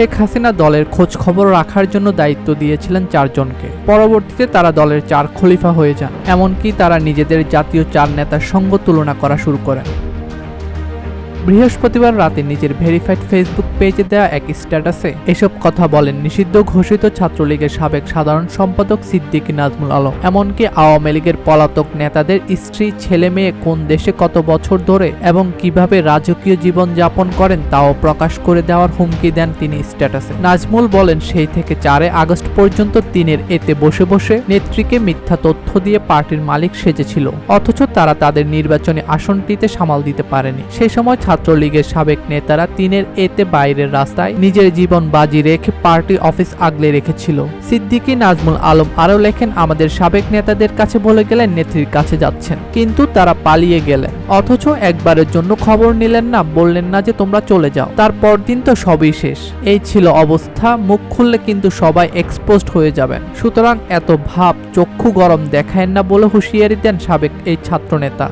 শেখ হাসিনা দলের খোঁজ খবর রাখার জন্য দায়িত্ব দিয়েছিলেন চারজনকে। পরবর্তীতে তারা দলের চার খলিফা হয়ে যান, এমনকি তারা নিজেদের জাতীয় চার নেতার সঙ্গ তুলনা করা শুরু করেন। বৃহস্পতিবার রাতে নিজের ভেরিফাইড ফেসবুক পেজে দেওয়া এক স্ট্যাটাসে এসব কথা বলেন নিষিদ্ধ ঘোষিত ছাত্রলীগের সাবেক সাধারণ সম্পাদক সিদ্দিকী নাজমুল আলম। এমনকি আওয়ামী লীগের পলাতক নেতাদের স্ত্রী, ছেলে মেয়ে কোন দেশে কত বছর ধরে এবং কীভাবে রাজকীয় জীবন যাপন করেন তাও প্রকাশ করে দেওয়ার হুমকি দেন তিনি স্ট্যাটাসে। নাজমুল বলেন, সেই থেকে চারে আগস্ট পর্যন্ত তিনের এতে বসে বসে নেত্রীকে মিথ্যা তথ্য দিয়ে পার্টির মালিক সেজেছিল, অথচ তারা তাদের নির্বাচনী আসনটিতে সামাল দিতে পারেনি। সেই সময় ছাত্রলীগের সাবেক নেতারা তিনের এতে বাইরের রাস্তায় নিজের জীবন বাজি রেখে পার্টি অফিস আগলে রেখেছিল। সিদ্দিকী নাজমুল আলম আরও লেখেন, আমাদের সাবেক নেতাদের কাছে বলে গেলেন, নেত্রীর কাছে যাচ্ছেন। কিন্তু তারা পালিয়ে গেলেন। অথচ একবারের জন্য খবর নিলেন না, বললেন না যে তোমরা চলে যাও। তারপর দিন তো সবই শেষ। এই ছিল অবস্থা। মুখ খুললে কিন্তু সবাই এক্সপোজড হয়ে যাবেন। সুতরাং এত ভাব, চক্ষু গরম দেখায়েন না বলে হুঁশিয়ারি দেন সাবেক এই ছাত্রনেতা।